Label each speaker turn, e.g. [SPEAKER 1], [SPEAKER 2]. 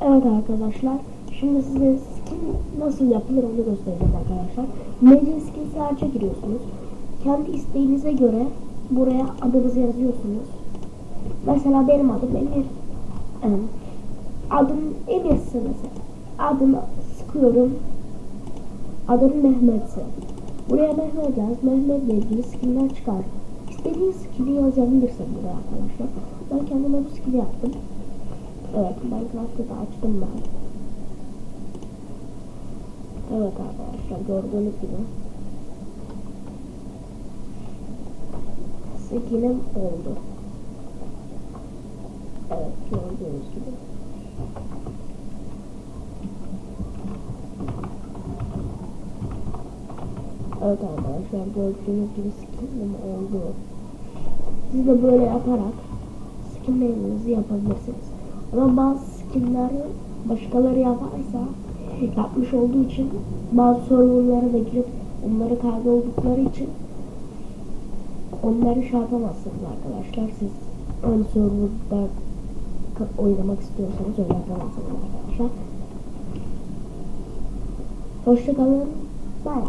[SPEAKER 1] Evet arkadaşlar. Şimdi size skin nasıl yapılır onu göstereceğim arkadaşlar. Magic Skin Search'a giriyorsunuz. Kendi isteğinize göre buraya adınızı yazıyorsunuz. Mesela benim adım Emir. Em, Adım Emir'se mesela. Adımı sıkıyorum. Adım Mehmet'se. Buraya Mehmet yaz. Mehmet'le ilgili skinler çıkar. İstediğin skini yazabilirsin buraya arkadaşlar. Ben kendime bu skini yaptım. Evet, Minecraft'ı da açtım ben. Evet arkadaşlar, gördüğünüz gibi. Skinim oldu. Evet, gördüğünüz gibi. Evet arkadaşlar, gördüğünüz gibi skinim oldu. Siz de böyle yaparak skinlerinizi yapabilirsiniz. Ama bazı skinleri başkaları yaparsa yapmış olduğu için bazı serverlara da girip onları kaydoldukları için onları şey yapamazsınız arkadaşlar. Siz ön ka- oynamak istiyorsanız öyle yapamazsınız arkadaşlar. Hoşçakalın. Bye.